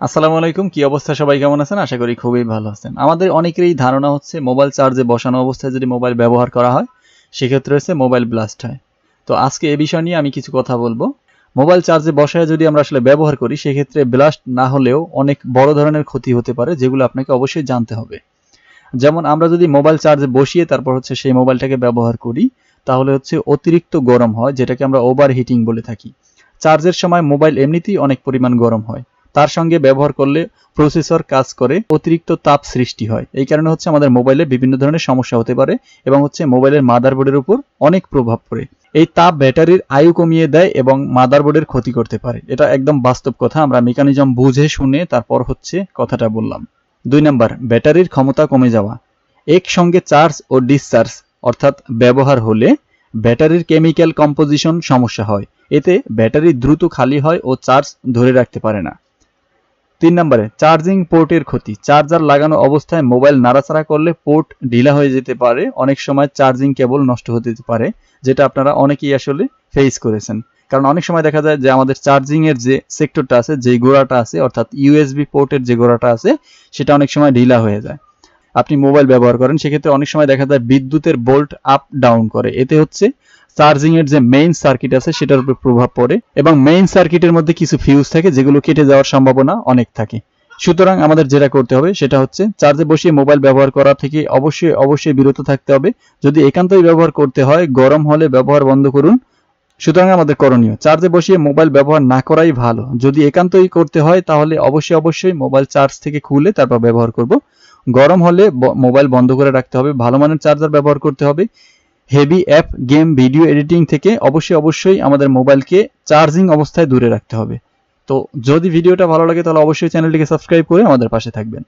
আসসালামু আলাইকুম, কি অবস্থা? সবাই কেমন আছেন? আশা করি খুবই ভালো আছেন। আমাদের অনেকেরই ধারণা হচ্ছে মোবাইল চার্জে বসানো অবস্থায় যদি মোবাইল ব্যবহার করা হয়, সেক্ষেত্রে হচ্ছে মোবাইল ব্লাস্ট হয়। তো আজকে এ বিষয় নিয়ে আমি কিছু কথা বলব। মোবাইল চার্জে বসায় যদি আমরা আসলে ব্যবহার করি, সেক্ষেত্রে ব্লাস্ট না হলেও অনেক বড় ধরনের ক্ষতি হতে পারে, যেগুলো আপনাকে অবশ্যই জানতে হবে। যেমন আমরা যদি মোবাইল চার্জে বসিয়ে তারপর হচ্ছে সেই মোবাইলটাকে ব্যবহার করি, তাহলে হচ্ছে অতিরিক্ত গরম হয়, যেটাকে আমরা ওভার হিটিং বলে থাকি। চার্জের সময় মোবাইল এমনিতেই অনেক পরিমাণ গরম হয়। তার সঙ্গে ব্যবহার করলে প্রসেসর কাজ করে, অতিরিক্ত তাপ সৃষ্টি হয়। এই কারণে হচ্ছে আমাদের মোবাইলে বিভিন্ন ধরনের সমস্যা হতে পারে এবং হচ্ছে মোবাইলের মাদারবোর্ডের উপর অনেক প্রভাব পড়ে। এই তাপ ব্যাটারির আয়ু কমিয়ে দেয় এবং মাদারবোর্ডের ক্ষতি করতে পারে। এটা একদম বাস্তব কথা, আমরা মেকানিজম বুঝে শুনে তারপর হচ্ছে কথাটা বললাম। দুই নাম্বার, ব্যাটারির ক্ষমতা কমে যাওয়া। একসঙ্গে চার্জ ও ডিসচার্জ অর্থাৎ ব্যবহার হলে ব্যাটারির কেমিক্যাল কম্পোজিশন সমস্যা হয়। এতে ব্যাটারি দ্রুত খালি হয় ও চার্জ ধরে রাখতে পারে না। তিন নম্বরে চার্জিং পোর্টের ক্ষতি। চার্জার লাগানো অবস্থায় মোবাইল নাড়াচাড়া করলে পোর্ট ঢিলা হয়ে যেতে পারে। অনেক সময় চার্জিং কেবল নষ্ট হতে পারে, যেটা আপনারা অনেকেই আসলে ফেস করেছেন। কারণ অনেক সময় দেখা যায় যে আমাদের চার্জিং এর যে সেক্টরটা আছে, যে গোড়াটা আছে, অর্থাৎ ইউএসবি পোর্টের যে গোড়াটা আছে, সেটা অনেক সময় ঢিলা হয়ে যায়। আপনি মোবাইল ব্যবহার করেন, সেক্ষেত্রে অনেক সময় দেখা যায় বিদ্যুতের বোল্ট আপ ডাউন করে। এতে হচ্ছে চার্জিং এর যে মেইন সার্কিট আছে, সেটার উপর প্রভাব পড়ে এবং মেইন সার্কিটের মধ্যে কিছু ফিউজ থাকে যেগুলো কেটে যাওয়ার সম্ভাবনা অনেক থাকে। সুতরাং আমাদের যেটা করতে হবে, সেটা হচ্ছে চার্জে বসিয়ে মোবাইল ব্যবহার করা থেকে অবশ্যই অবশ্যই বিরত থাকতে হবে। যদি একান্তই ব্যবহার করতে হয়, গরম হলে ব্যবহার বন্ধ করুন। সুতরাং আমাদের করণীয়, চার্জে বসিয়ে মোবাইল ব্যবহার না করাই ভালো। যদি একান্তই করতে হয়, তাহলে অবশ্যই অবশ্যই মোবাইল চার্জ থেকে খুলে তারপর ব্যবহার করব। গরম হলে মোবাইল বন্ধ করে রাখতে হবে, ভালো মানের চার্জার ব্যবহার করতে হবে। Heavy app, game, video editing থেকে অবশ্যই অবশ্যই আমাদের মোবাইলকে চার্জিং অবস্থায় দূরে রাখতে হবে। তো যদি ভিডিওটা ভালো লাগে তাহলে অবশ্যই চ্যানেলটিকে সাবস্ক্রাইব করে আমাদের পাশে থাকবেন।